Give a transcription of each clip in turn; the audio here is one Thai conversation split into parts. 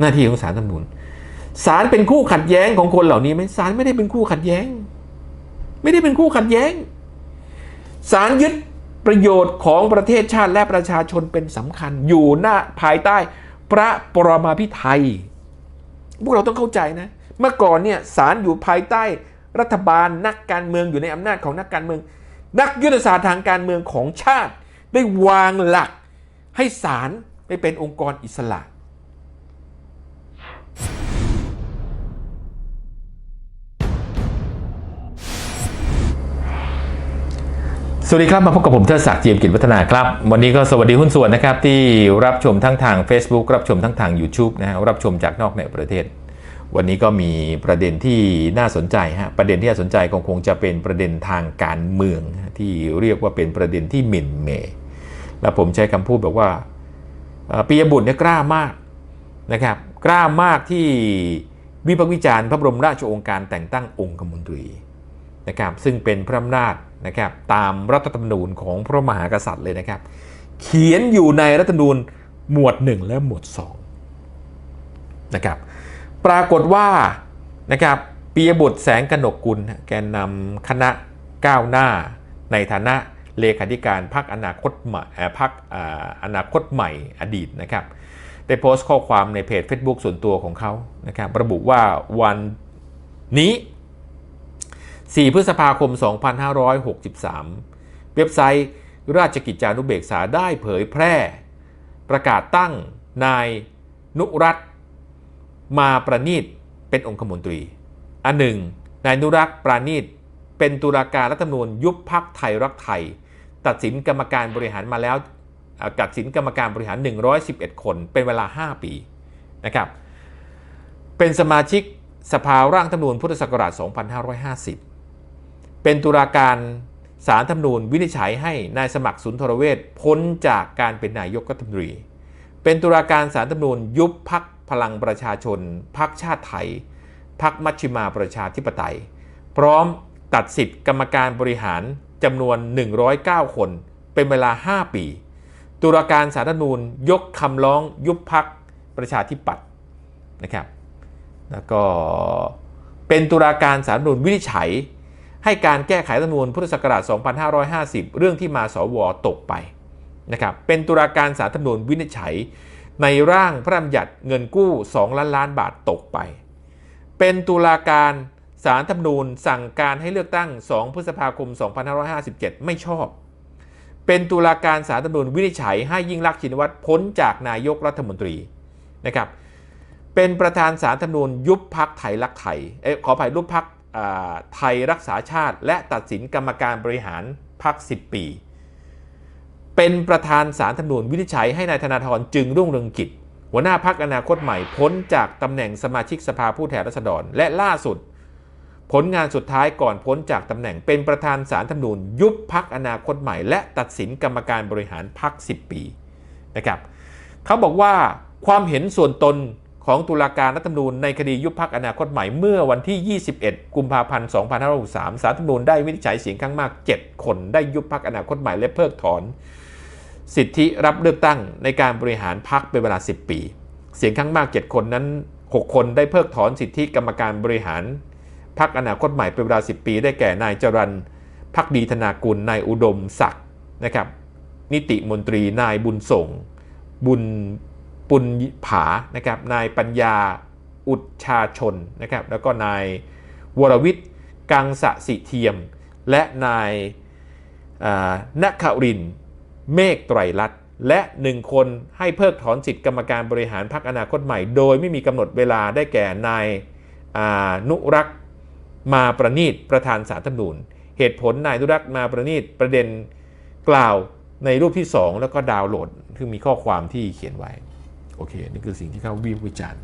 หน้าที่ของศาลรัฐธรรมนูญศาลเป็นคู่ขัดแย้งของคนเหล่านี้ไหมศาลไม่ได้เป็นคู่ขัดแย้ง ไม่ได้เป็นคู่ขัดแย้งศาลยึดประโยชน์ของประเทศชาติและประชาชนเป็นสำคัญอยู่หน้าภายใต้พระปรมาภิไธยพวกเราต้องเข้าใจนะ เมื่อก่อนเนี่ยศาลอยู่ภายใต้รัฐบาลนักการเมืองอยู่ในอำนาจของนักการเมือง นักยุทธศาสตร์ทางการเมืองของชาติ ได้วางหลักให้ศาลไปเป็นองค์กรอิสระ สวัสดีครับ มาพบกับผมเทิดศักดิ์เจียมกิจวัฒนาครับ วันนี้ก็สวัสดีหุ้นส่วนนะครับ ที่รับชมทั้งทาง Facebook รับชมทั้งทาง YouTube นะฮะรับชมจากนอกในประเทศ วันนี้ก็มีประเด็นที่น่าสนใจฮะประเด็นที่น่าสนใจคงคงจะเป็นประเด็นทางการเมือง ที่เรียกว่าเป็นประเด็นที่หมิ่นเมย์และผมใช้คำพูดแบบว่าปียบุตรเนี่ยกล้ามากนะครับกล้ามากที่วิพากษ์วิจารณ์พระบรมราชโองการแต่งตั้งองคมนตรีนะครับซึ่งเป็นพระอำนาจ นะครับตามรัฐธรรมนูญของพระมหากษัตริย์เลยนะครับ เขียนอยู่ในรัฐธรรมนูญหมวด 1 และหมวด2นะครับปรากฏว่านะครับปียบุตรแสงกนกกุลแกนนำคณะก้าวหน้า ในฐานะเลขาธิการพรรคอนาคตใหม่เอ่อพรรคอนาคตใหม่อดีตนะครับได้โพสต์ข้อความในเพจ Facebook ส่วนตัวของเขานะครับระบุว่าวันนี้ 4 พฤษภาคม 2563 เว็บไซต์ราชกิจจานุเบกษาได้เผยแพร่ ประกาศตั้งนายนุรัตน์มาประณีตเป็นองคมนตรี อันหนึ่ง นายนุรักษ์ปราณีตเป็นตุลาการรัฐธรรมนูญยุบพักไทยรักไทย ตัดสินกรรมการบริหารมาแล้วเอ่อตัดสินกรรมการบริหาร 111 คน เป็นเวลา 5 ปีนะครับเป็นสมาชิกสภาร่างธรรมนูญพุทธศักราช 2550 เป็นตุลาการสารธรรมนูญวินิจฉัยให้นายสมัครสุนทรเวชพ้นจากการเป็นนายกรัฐมนตรี เป็นตุลาการสารธรรมนูญยุบพักพลังประชาชนพักชาติไทยพักมัชชิมาประชาธิปไตย พร้อมตัดสิทธิ์กรรมการบริหารจำนวน 109 คน เป็นเวลา 5 ปี ตุลาการสารธรรมนูญยกคำร้องยุบพักประชาธิปัตย์นะครับ แล้วก็เป็นตุลาการสารธรรมนูญวินิจฉัย ให้การแก้ไขรัฐมนูญพุทธศักราช 2550 เรื่องที่มาสวตกไปนะครับเป็นตุลาการสารรัฐธรรมนูญวินิจฉัย ในร่างพระราชบัญญัติเงินกู้ 2 ล้านล้านบาทตกไป เป็นตุลาการสารรัฐธรรมนูญสั่งการให้เลือกตั้ง 2 พฤษภาคม 2557 ไม่ชอบ เป็นตุลาการสารรัฐธรรมนูญวินิจฉัยให้ยิ่งลักษณ์ชินวัตรพ้นจากนายกรัฐมนตรีนะครับเป็นประธานสารธรรมนูญยุบพักไทยรักไทยเอ้ยขออภัยยุบพัก ไทยรักษาชาติ และตัดสินกรรมการบริหารพัก10 ปี เป็นประธานสารธรรมนูญวินิจฉัยให้นายธนาธรจึงรุ่งเรืองกิจ หัวหน้าพักอนาคตใหม่พ้นจากตำแหน่งสมาชิกสภาผู้แทนราษฎร และล่าสุด ผลงานสุดท้ายก่อนพ้นจากตำแหน่งเป็นประธานสารธรรมนูญยุบพักอนาคตใหม่ และตัดสินกรรมการบริหารพัก10 ปีนะครับเขาบอกว่าความเห็นส่วนตน ของตุลาการรัฐธรรมนูญในคดียุบพักอนาคตใหม่เมื่อวันที่ 21 กุมภาพันธ์ 2563 สารรัฐธรรมนูญได้วินิจฉัยเสียงข้างมาก 7 คนได้ยุบพักอนาคตใหม่และเพิกถอน สิทธิรับเลือกตั้งในการบริหารพักเป็นเวลา 10 ปี เสียงข้างมาก 7 คนนั้น 6 คนได้เพิกถอนสิทธิกรรมการบริหารพักอนาคตใหม่เป็นเวลา 10 ปี ได้แก่นายจรันพักดีธนากุลนายอุดมศักดิ์นะครับนิติมนตรีนายบุญส่ง บุญ ปุญผานะครับนายปัญญาอุดชาชนนะครับแล้วก็นายวรวิทย์กังสะสิเทียม และนายนักรินทร์เมฆไตรลัตน์และหนึ่งคนให้เพิกถอนสิทธิกรรมการบริหารพรรคอนาคตใหม่ โดยไม่มีกำหนดเวลาได้แก่นายนุรักษ์มาประนีตประธานสารธรรมนูญ เหตุผลนายนุรักษ์มาประนีตประเด็นกล่าวในรูปที่ 2 แล้วก็ดาวน์โหลดคือมีข้อความที่เขียนไว้ โอเค นี่คือสิ่งที่เขาวิวิจารณ์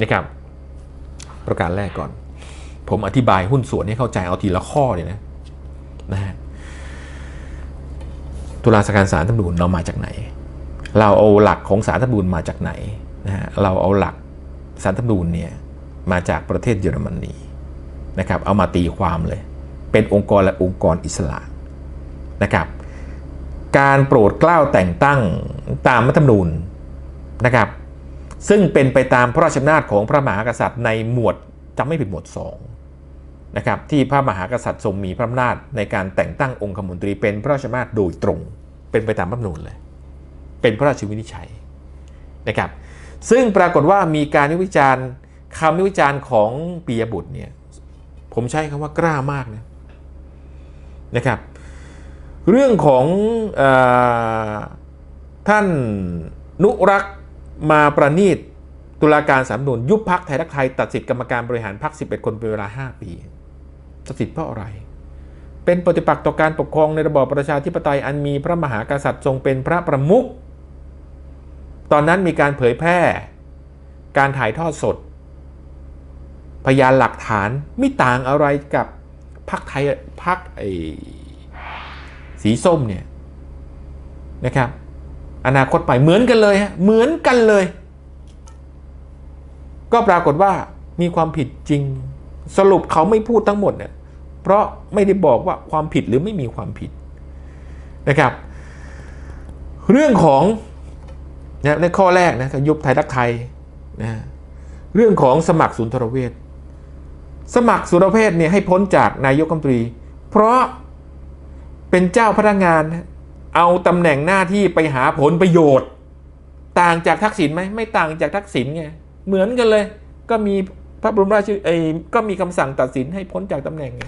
นะครับ ประการแรกก่อน ผมอธิบายหุ้นส่วนให้เข้าใจเอาทีละข้อเลยนะนะฮะตุลาการสารธรรมนูญเรามาจากไหน เราเอาหลักของสารธรรมนูญมาจากไหนนะฮะเราเอาหลักสารธรรมนูญเนี่ยมาจากประเทศเยอรมนีนะครับ เอามาตีความเลย เป็นองค์กรและองค์กรอิสระนะครับ การโปรดเกล้าแต่งตั้งตามรัฐธรรมนูญ นะครับ ซึ่งเป็นไปตามพระราชอำนาจของพระมหากษัตริย์ในหมวดจำไม่ผิดหมวด2นะครับที่พระมหากษัตริย์ทรงมีพระอำนาจในการแต่งตั้งองคมนตรีเป็นพระราชอำนาจโดยตรง เป็นไปตามรัฐธรรมนูญเลย เป็นพระราชวินิจฉัยนะครับ ซึ่งปรากฏว่ามีการวิจารณ์คำวิจารณ์ของปียบุตรเนี่ยผมใช้คำว่ากล้ามากนะนะครับ เรื่องของอท่านนุรักษ์ มาประนีตตุลาการสามนุนยุบพักไทยรักไทยตัดสิทธิกรรมการบริหารพัก11 คนเป็นเวลา 5 ปีตัดสิทธิ์เพราะอะไร เป็นปฏิปักษ์ต่อการปกครองในระบอบประชาธิปไตยอันมีพระมหากษัตริย์ทรงเป็นพระประมุขตอนนั้นมีการเผยแพร่ การถ่ายทอดสด พยานหลักฐานไม่ต่างอะไรกับพักไทยพักไอ้สีส้มเนี่ยนะครับ อนาคตใหม่เหมือนกันเลยฮะเหมือนกันเลย ก็ปรากฏว่ามีความผิดจริง สรุปเขาไม่พูดทั้งหมดเนี่ยเพราะไม่ได้บอกว่าความผิดหรือไม่มีความผิดนะครับ เรื่องของนะในข้อแรกนะยุบไทยรักไทยนะเรื่องของสมัครศูนย์ทรเวชสมัครศูนทรเวชเนี่ยให้พ้นจากนายกรัฐมนตรี เพราะเป็นเจ้าพนักงาน เอาตำแหน่งหน้าที่ไปหาผลประโยชน์ ต่างจากทักษิณไหมไม่ต่างจากทักษิณไงเหมือนกันเลย ก็มีพระบรมราชเอก็มีคำสั่งตัดสินให้พ้นจากตำแหน่งไง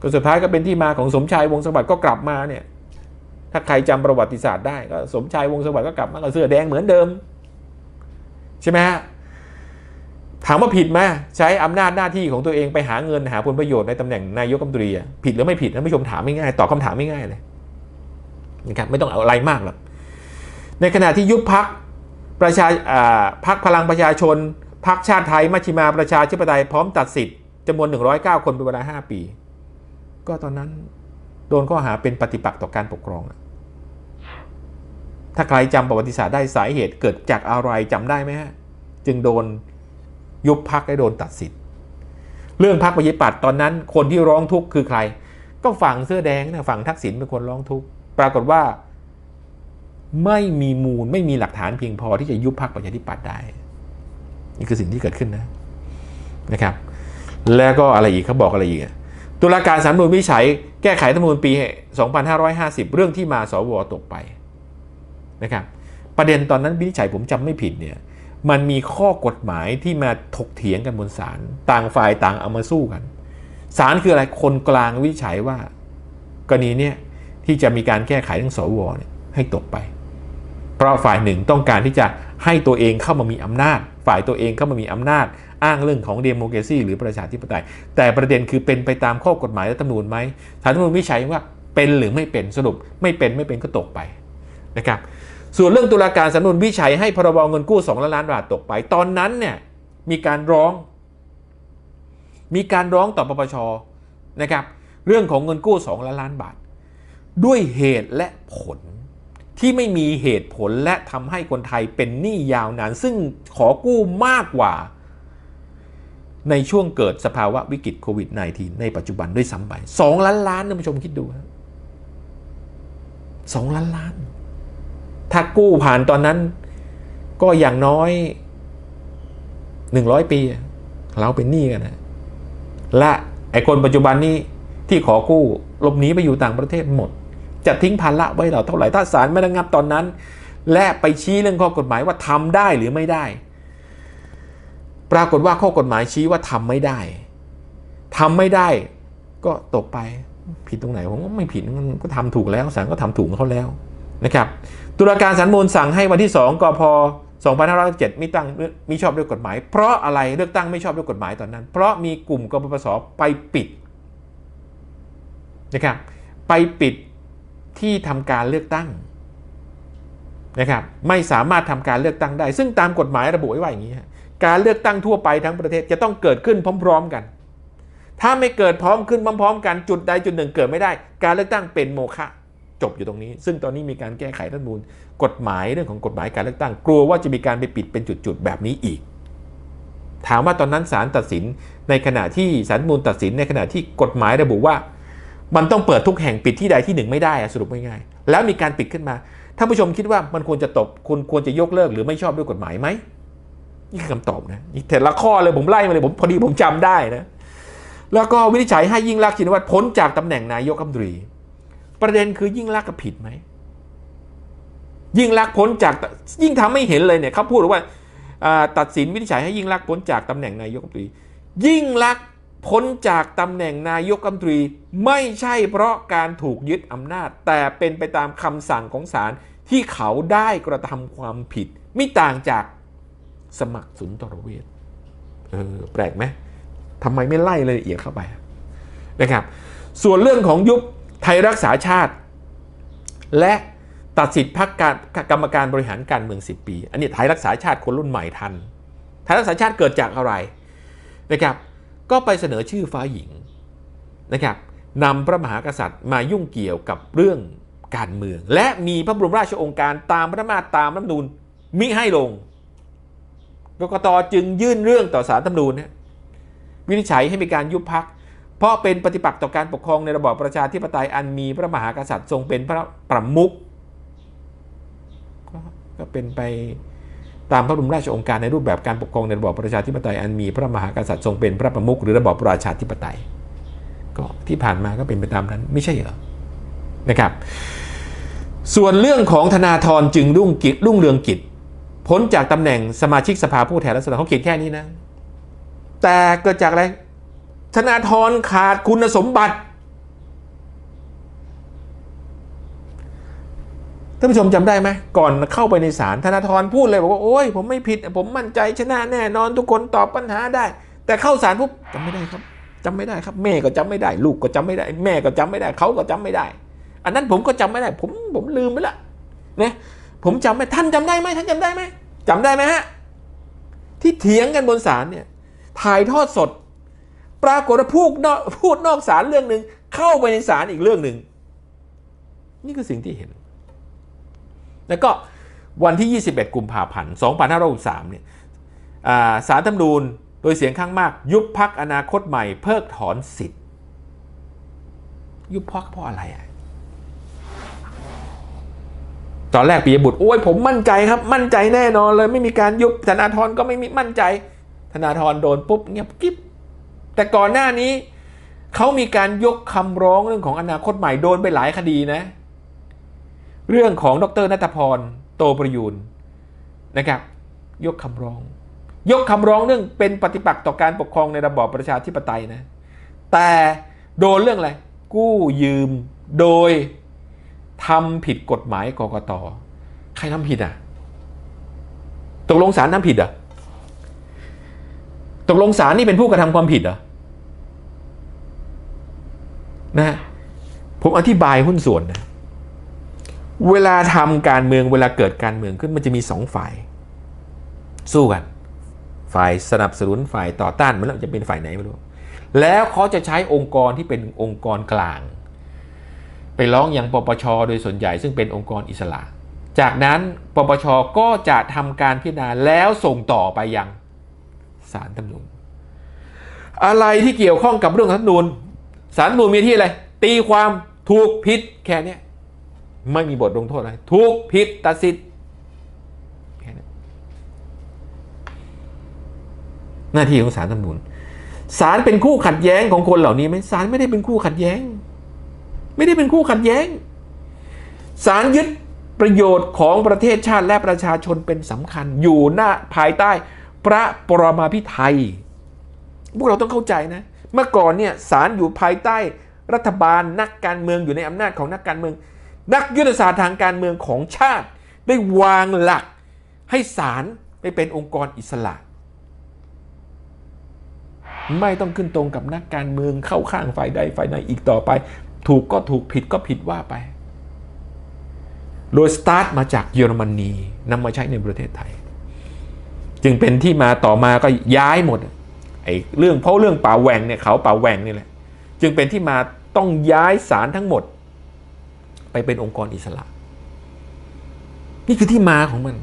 ก็สุดท้ายก็เป็นที่มาของสมชายวงสวัสดิ์ก็กลับมาเนี่ย ถ้าใครจำประวัติศาสตร์ได้ก็สมชายวงสวัสดิ์ก็กลับมากับเสื้อแดงเหมือนเดิม ใช่ไหมฮะถามว่าผิดไหมใช้อำนาจหน้าที่ของตัวเองไปหาเงินหาผลประโยชน์ในตำแหน่งนายกรัฐมนตรีผิดหรือไม่ผิดท่านผู้ชมถามไม่ง่ายตอบคำถามไม่ง่ายเลย นะครับไม่ต้องเอาอะไรมากหรอกในขณะที่ยุบพักประชาพักพลังประชาชนพักชาติไทยมัชชิมาประชาธิปไตยพร้อมตัดสิทธิ์จำนวน 109 คนเป็นเวลา 5 ปี ก็ตอนนั้นโดนข้อหาเป็นปฏิปักษ์ต่อการปกครอง ถ้าใครจำประวัติศาสตร์ได้สาเหตุเกิดจากอะไรจำได้ไหมฮะ จึงโดนยุบพักและโดนตัดสิทธิ์ เรื่องพักประยิปัตย์ตอนนั้นคนที่ร้องทุกข์คือใคร ก็ฝั่งเสื้อแดงนะฝั่งทักษิณเป็นคนร้องทุกข์ ปรากฏว่า ไม่มีมูลไม่มีหลักฐานเพียงพอที่จะยุบพักประชาธิปัตย์ได้ นี่คือสิ่งที่เกิดขึ้นนะนะครับ แล้วก็อะไรอีกเขาบอกอะไรอีกตุลาการสามนูนวิจัยแก้ไขรัฐธรรมนูญปี 2550 เรื่องที่มาสวตกไปนะครับ ประเด็นตอนนั้นวินิจฉัยผมจำไม่ผิดเนี่ยมันมีข้อกฎหมายที่มาถกเถียงกันบนศาลต่างฝ่ายต่างเอามาสู้กันศาลคืออะไรคนกลางวิจัยว่ากรณีเนี้ย ที่จะมีการแก้ไขเรื่องสวเนี่ยให้ตกไป เพราะฝ่ายหนึ่งต้องการที่จะให้ตัวเองเข้ามามีอำนาจ ฝ่ายตัวเองเข้ามามีอำนาจ อ้างเรื่องของเดโม c r a ซีหรือประชาธิปไตย แต่ประเด็นคือเป็นไปตามข้อกฎหมายรัฐธรรมนูญไหมศาลรัฐมนูญวิจัยว่าเป็นหรือไม่เป็นสรุป ไม่เป็นไม่เป็นก็ตกไปนะครับส่วนเรื่องตุลาการสำนวนวิจัยให้พรบเงินกู้2ล้านล้านบาทตกไป ตอนนั้นเนี่ยมีการร้อง มีการร้องต่อปปชนะครับเรื่องของเงินกู้2ล้านล้านบาท ด้วยเหตุและผล ที่ไม่มีเหตุผลและทำให้คนไทยเป็นหนี้ยาวนาน ซึ่งขอกู้มากกว่า ในช่วงเกิดสภาวะวิกฤตโควิด -19 ในปัจจุบันด้วยซ้ำไปสองล้านล้านท่านผู้ชมคิดดูสองล้านล้าน ถ้ากู้ผ่านตอนนั้น ก็อย่างน้อยหนึ่งร้อยปี เราเป็นหนี้กันนะและไอ้คนปัจจุบันนี้ที่ขอกู้หลบหนีไปอยู่ต่างประเทศหมด จะทิ้งภาระไว้เราเท่าไหร่ถ้าศาลไม่ระงับตอนนั้น และไปชี้เรื่องข้อกฎหมายว่าทำได้หรือไม่ได้ ปรากฏว่าข้อกฎหมายชี้ว่าทำไม่ได้ทำไม่ได้ ก็ตกไปผิดตรงไหนผมก็ไม่ผิดมันก็ทำถูกแล้วศาลก็ทำถูกเขาแล้วนะครับตุลาการสารมูลสั่งให้วันที่ 2กพ2507มีตั้งมีชอบด้วยกฎหมาย เพราะอะไรเลือกตั้งไม่ชอบด้วยกฎหมายตอนนั้น เพราะมีกลุ่มกปปสไปปิดนะครับไปปิด ที่ทำการเลือกตั้งนะครับไม่สามารถทำการเลือกตั้งได้ ซึ่งตามกฎหมายระบุไว้ว่าอย่างนี้การเลือกตั้งทั่วไปทั้งประเทศจะต้องเกิดขึ้นพร้อม ๆกัน ถ้าไม่เกิดพร้อมขึ้นพร้อม ๆ กันจุดใดจุดหนึ่งเกิดไม่ได้ การเลือกตั้งเป็นโมฆะจบอยู่ตรงนี้ ซึ่งตอนนี้มีการแก้ไขรัฐมนูญกฎหมายเรื่องของกฎหมายการเลือกตั้ง กลัวว่าจะมีการไปปิดเป็นจุดๆแบบนี้อีก ถามว่าตอนนั้นศาลตัดสินในขณะที่ศาลรัฐธรรมนูญตัดสินในขณะที่กฎหมายระบุว่า มันต้องเปิดทุกแห่งปิดที่ใดที่หนึ่งไม่ได้อะสรุปง่ายๆแล้วมีการปิดขึ้นมาท่านผู้ชมคิดว่ามันควรจะตกคุณควรจะยกเลิกหรือไม่ชอบด้วยกฎหมายไหมนี่คือคำตอบนะนี่แต่ละข้อเลยผมไล่มาเลยผมพอดีผมจำได้นะแล้วก็วินิจฉัยให้ยิ่งรักชินวัตรพ้นจากตำแหน่งนายกรัฐมนตรี ประเด็นคือยิ่งรักกับผิดไหมยิ่งรักพ้นจากยิ่งทำไม่เห็นเลยเนี่ยเขาพูดว่าตัดสินวินิจฉัยให้ยิ่งรักพ้นจากตำแหน่งนายกรัฐมนตรี ยิ่งรัก พ้นจากตำแหน่งนายกรัฐมนตรีไม่ใช่เพราะการถูกยึดอำนาจ แต่เป็นไปตามคำสั่งของศาลที่เขาได้กระทำความผิด ไม่ต่างจากสมัครสุนทรเวชเออแปลกไหมทำไมไม่ไล่เลยเอียดเข้าไปนะครับ ส่วนเรื่องของยุบไทยรักษาชาติ และตัดสิทธิพักการกรรมการบริหารการเมือง 10 ปี อันนี้ไทยรักษาชาติคนรุ่นใหม่ทัน ไทยรักษาชาติเกิดจากอะไรนะครับ ก็ไปเสนอชื่อฟ้าหญิงนะครับนำพระมหากษัตริย์มายุ่งเกี่ยวกับเรื่องการเมือง และมีพระบรมราชโองการตามพระมาตรตามรัฐธรรมนูญมิให้ลงกกตจึงยื่นเรื่องต่อศาลรัฐธรรมนูญวินิจฉัยให้มีการยุบพัก เพราะเป็นปฏิปักษ์ต่อการปกครองในระบอบประชาธิปไตยอันมีพระมหากษัตริย์ทรงเป็นพระประมุขก็ก็เป็นไป ตามพระบรมราชโองการในรูปแบบการปกครองในระบอบประชาธิปไตยอันมีพระมหากษัตริย์ทรงเป็นพระประมุขหรือระบอบประชาธิปไตย ก็ที่ผ่านมาก็เป็นไปตามนั้นไม่ใช่เหรอนะครับ ส่วนเรื่องของธนาธรจึงรุ่งกิจรุ่งเรืองกิจพ้นจากตำแหน่งสมาชิกสภาผู้แทนราษฎรเขาเขียนแค่นี้นะ แต่เกิดจากอะไรธนาธรขาดคุณสมบัติ ท่านผู้ชมจำได้ไหมก่อนเข้าไปในศาลธนาธรพูดเลยบอกว่าโอ้ยผมไม่ผิด ผมมั่นใจชนะแน่นอนทุกคนตอบปัญหาได้ แต่เข้าศาลปุ๊บจำไม่ได้ครับจำไม่ได้ครับ แม่ก็จำไม่ได้ ลูกก็จำไม่ได้ แม่ก็จำไม่ได้เขาก็จำไม่ได้ อันนั้นผมก็จำไม่ได้ ผมผมลืมไปละนะผมจำไม่ท่านจำได้ไหมท่านจำได้ไหมจำได้ไหมฮะที่เถียงกันบนศาลเนี่ยถ่ายทอดสด ปรากฏว่าพูดนอกพูดนอกศาลเรื่องหนึ่งเข้าไปในศาลอีกเรื่องหนึ่งนี่คือสิ่งที่เห็น แล้วก็วันที่ 21 กุมภาพันธ์ 2563 เนี่ยสารธรรมนูญโดยเสียงข้างมาก ยุบพักอนาคตใหม่เพิกถอนสิทธิ์ ยุบพักเพราะอะไรอะตอนแรกปียบุตรโอ้ยผมมั่นใจครับ มั่นใจแน่นอนเลยไม่มีการยุบธนาธรก็ไม่มีมั่นใจ ธนาธรโดนปุ๊บเงียบกิ๊บแต่ก่อนหน้านี้เขามีการยกคำร้องเรื่องของอนาคตใหม่โดนไปหลายคดีนะ เรื่องของดรนัทพรโตประยูนนะครับ ยกคำร้อง ยกคำร้องเรื่องเป็นปฏิปักษ์ต่อการปกครองในระบอบประชาธิปไตยนะ แต่โดนเรื่องอะไร กู้ยืมโดยทำผิดกฎหมายกกตใครทำผิดอะตกลงศาลทำผิดอะตกลงศาลนี่เป็นผู้กระทำความผิดเหรอนะฮะผมอธิบายหุ้นส่วนนะ เวลาทำการเมืองเวลาเกิดการเมืองขึ้นมันจะมีสองฝ่าย สู้กัน ฝ่ายสนับสนุนฝ่ายต่อต้านมันแล้วจะเป็นฝ่ายไหนไม่รู้แล้วเขาจะใช้องค์กรที่เป็นองค์กรกลาง ไปร้องอยังปปช โดยส่วนใหญ่ซึ่งเป็นองค์กรอิสระ จากนั้นปปชก็จะทำการพิจารณาแล้วส่งต่อไปยังศาลรัฐธรรมนูญอะไรที่เกี่ยวข้องกับเรื่องรัฐธรรมนูญศาลธรรมนูญมีที่อะไรตีความถูกผิดแค่เนี้ย ไม่มีบทลงโทษอะไรถูกผิดตัดสิทธิ์หน้าที่ของศาลรัฐธรรมนูญศาลเป็นคู่ขัดแย้งของคนเหล่านี้ไหมศาลไม่ได้เป็นคู่ขัดแย้ง ไม่ได้เป็นคู่ขัดแย้งศาลยึดประโยชน์ของประเทศชาติและประชาชนเป็นสำคัญอยู่หน้าภายใต้พระปรมาภิไธยพวกเราต้องเข้าใจนะ เมื่อก่อนเนี่ยศาลอยู่ภายใต้รัฐบาลนักการเมืองอยู่ในอำนาจของนักการเมือง นักยุทธศาสตร์ทางการเมืองของชาติ ได้วางหลักให้ศาลไปเป็นองค์กรอิสระ ไม่ต้องขึ้นตรงกับนักการเมืองเข้าข้างฝ่ายใดฝ่ายใดอีกต่อไป ถูกก็ถูกผิดก็ผิดว่าไป โดยสตาร์ทมาจากเยอรมนีนำมาใช้ในประเทศไทย จึงเป็นที่มาต่อมาก็ย้ายหมดไอ้เรื่องเพราะเรื่องป่าแหวงเนี่ยเขาป่าแหวงนี่แหละจึงเป็นที่มาต้องย้ายศาลทั้งหมด ไปเป็นองค์กรอิสระ นี่คือที่มาของมัน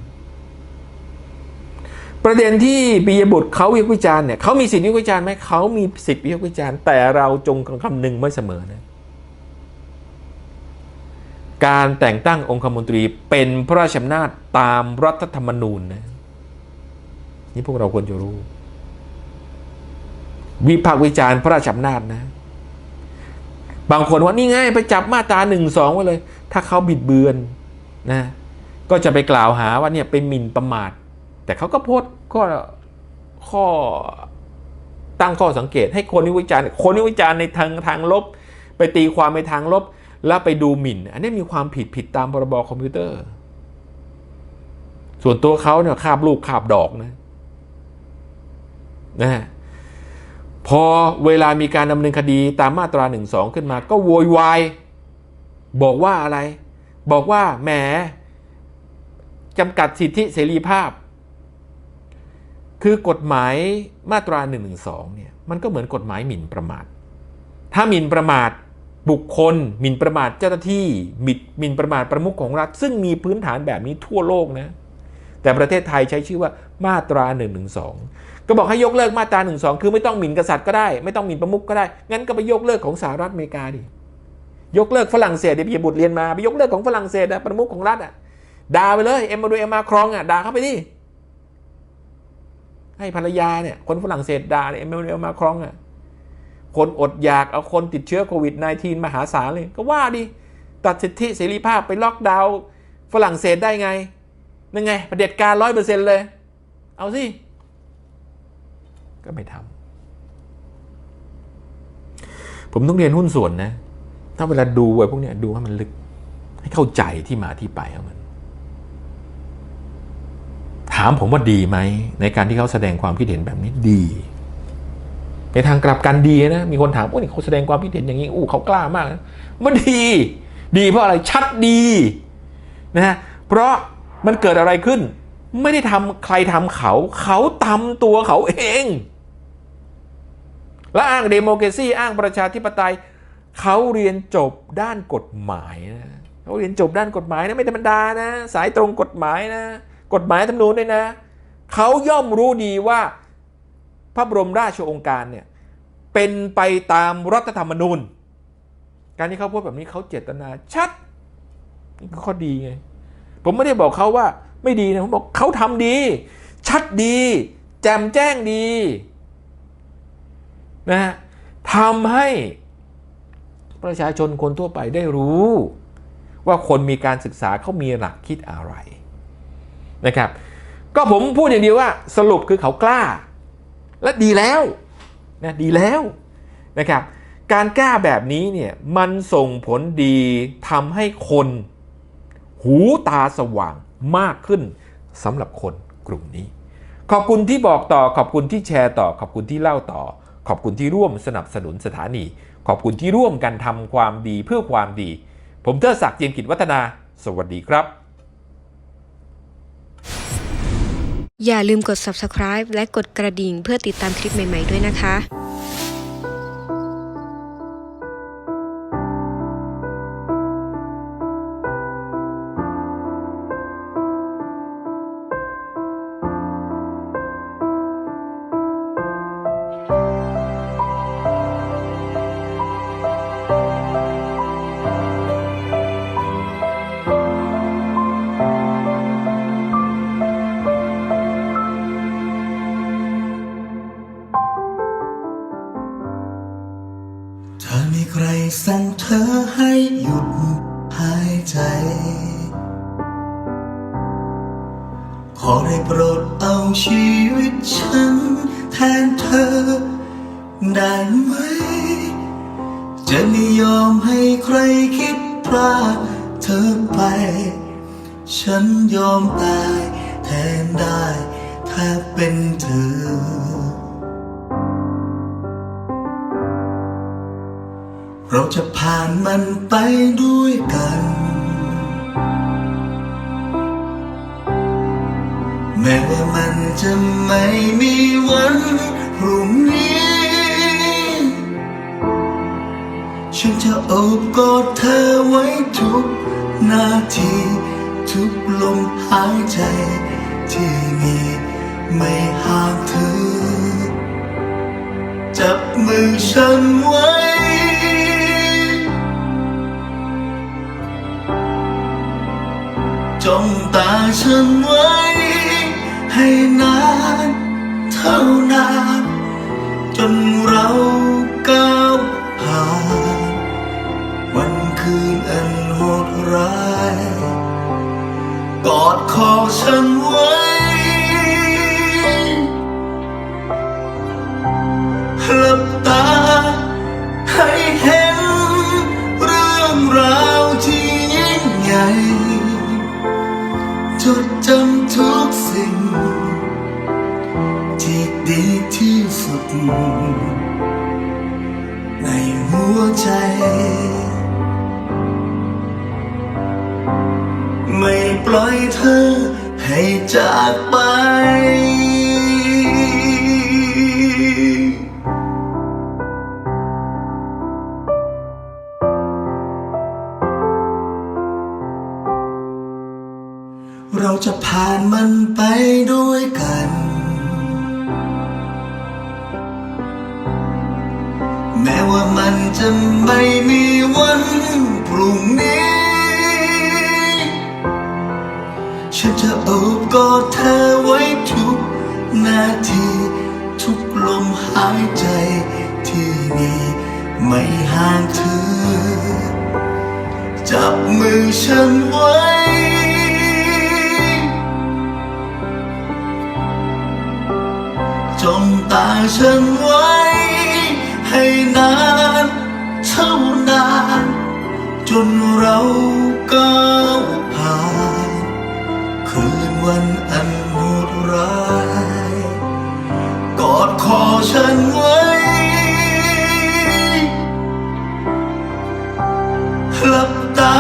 ประเด็นที่ปิยบุตรเขาวิพากษ์วิจารณ์เนี่ยเขามีสิทธิวิพากษ์วิจารณ์ไหมเขามีสิทธิวิพากษ์วิจารณ์แต่เราจงคำนึงไว้เสมอนะการแต่งตั้งองคมนตรีเป็นพระราชอำนาจตามรัฐธรรมนูญนะนี่พวกเราควรจะรู้ วิพากษ์วิจารณ์พระราชอำนาจนะ บางคนว่านี่ไงไปจับมาตราหนึ่งสองไว้เลย ถ้าเขาบิดเบือนนะก็จะไปกล่าวหาว่าเนี่ยเป็นหมิ่นประมาท แต่เขาก็โพสข้อข้อตั้งข้อสังเกต ให้คนวิจารณ์คนวิจารณ์ในทางทางลบ ไปตีความในทางลบ แล้วไปดูหมิ่น อันนี้มีความผิดผิดตามพรบคอมพิวเตอร์ ส่วนตัวเขาเนี่ยคาบลูกคาบดอกนะนะ พอเวลามีการดำเนินคดีตามมาตรา1นึขึ้นมา ก็โวยวายบอกว่าอะไร บอกว่าแหมจำกัดสิทธิเสรีภาพ คือกฎหมายมาตรา1นึเนี่ยมันก็เหมือนกฎหมายหมิ่นประมาท ถ้าหมิ่นประมาทบุคคลหมิ่นประมาทเจ้าหน้าที่หมิ่นหมิ่นประมาทประมุขของรัฐ ซึ่งมีพื้นฐานแบบนี้ทั่วโลกนะแต่ประเทศไทยใช้ชื่อว่ามาตรา1นึ ก็บอกให้ยกเลิกมาตรา1นึคือไม่ต้องหมิ่นกษัตริย์ก็ได้ ไม่ต้องหมิ่นประมุขก็ได้ งั้นก็ไปยกเลิกของสหรัฐอเมริกาดิ ยกเลิกฝรั่งเศสเดี๋ยวพี่บุตรเรียนมาไปยกเลิกของฝรั่งเศสอะประมุขของรัฐอะด่าไปเลยเอ็มมาดูเอ็มมาครองอะด่าเข้าไปดิ ให้ภรรยาเนี่ยคนฝรั่งเศสด่าเนี่ยเอ็มมาดูเอ็มมาครองอะคนอดอยากเอาคนติดเชื้อโควิด -19 มหาศาลเลยก็ว่าดิตัดสิทธิเสรีภาพไปล็อกดาวน์ฝรั่งเศสได้ไงนั่นไงประเด็จการร้อยเปอร์เซ็นต์เลย เอาสิ ก็ไม่ทำผมต้องเรียนหุ้นส่วนนะ ถ้าเวลาดูไอ้พวกเนี้ยดูให้มันลึก ให้เข้าใจที่มาที่ไปของมัน ถามผมว่าดีไหม ในการที่เขาแสดงความคิดเห็นแบบนี้ดี ในทางกลับกันดีนะ มีคนถามว่านี่เขาแสดงความคิดเห็นอย่างนี้อู้เขากล้ามากนะมันดี ดีเพราะอะไรชัดดีนะฮะเพราะมันเกิดอะไรขึ้น ไม่ได้ทำใครทำเขา เขาทำตัวเขาเอง และอ้างเดโม c r a ซีอ้างประชาธิปไตยเขาเรียนจบด้านกฎหมายนะเขาเรียนจบด้านกฎหมายนะไม่ธรรมดานะ สายตรงกฎหมายนะ กฎหมายธรรมนูญด้วยนะ เขาย่อมรู้ดีว่าพระบรมราชโองการเนี่ยเป็นไปตามรัฐธรรมนูญ การที่เขาพูดแบบนี้เขาเจตนาชัดนี่ก็ข้อดีไง ผมไม่ได้บอกเขาว่าไม่ดีนะผมบอกเขาทำดี ชัดดี แจ่มแจ้งดี นะฮะทำให้ประชาชนคนทั่วไปได้รู้ ว่าคนมีการศึกษาเขามีหลักคิดอะไรนะครับ ก็ผมพูดอย่างเดียวว่าสรุปคือเขากล้า และดีแล้วนะดีแล้วนะครับ การกล้าแบบนี้เนี่ยมันส่งผลดีทำให้คน หูตาสว่างมากขึ้นสำหรับคนกลุ่มนี้ ขอบคุณที่บอกต่อขอบคุณที่แชร์ต่อขอบคุณที่เล่าต่อ ขอบคุณที่ร่วมสนับสนุนสถานี ขอบคุณที่ร่วมกันทำความดีเพื่อความดี ผมเทอศักดิ์เจียมกิจวัฒนา สวัสดีครับ อย่าลืมกด subscribe และกดกระดิ่งเพื่อติดตามคลิปใหม่ ๆ ด้วยนะคะ ใจ ขอได้โปรดเอาชีวิตฉัน แทนเธอ ได้ไหม จะไม่ยอมให้ใครคิดพลาดเธอไป ฉันยอมตายแทนได้ถ้าเป็นเธอเราจะผ่านมันไปด้วยกัน แม้ว่ามันจะไม่มีวันพรุ่งนี้ ฉันจะโอบกอดเธอไว้ทุกนาที ทุกลมหายใจที่มีไม่ห่างเธอ จับมือฉันไว้จ้องตาฉันไว้ ให้นานเท่านาน จนเราก้าวผ่าน วันคืนอันโหดร้าย กอดคอฉันไว้ ในหัวใจ ฉันจะโอบกอดเธอไว้ทุกนาที ทุกลมหายใจที่มีไม่ห่างเธอ จับมือฉันไว้จ้องตาฉันไว้ ให้นานเท่านาน จนเราก้าว วันอันโหดร้าย กอดคอฉันไว้ หลับตา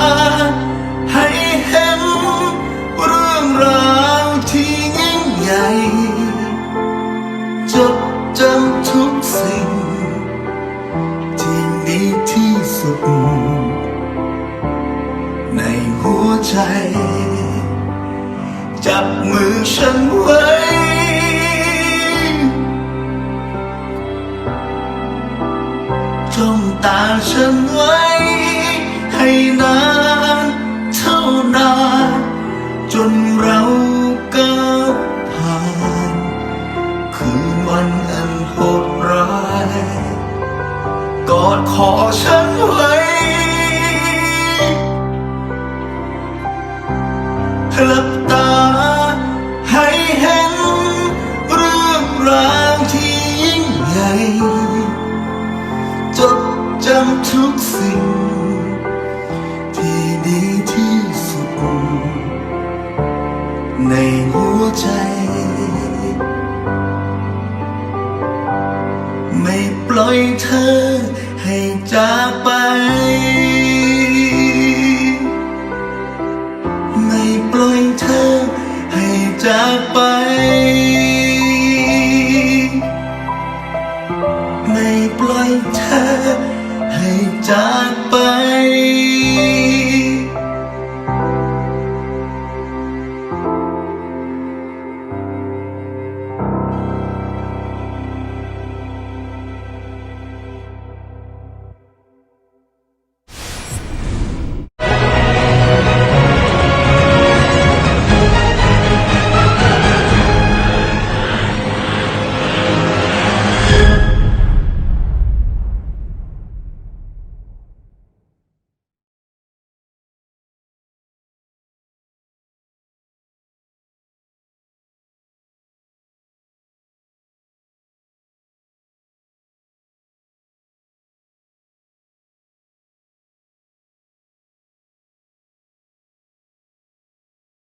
ทุกสิ่ง ที่ดีที่สุด ในหัวใจ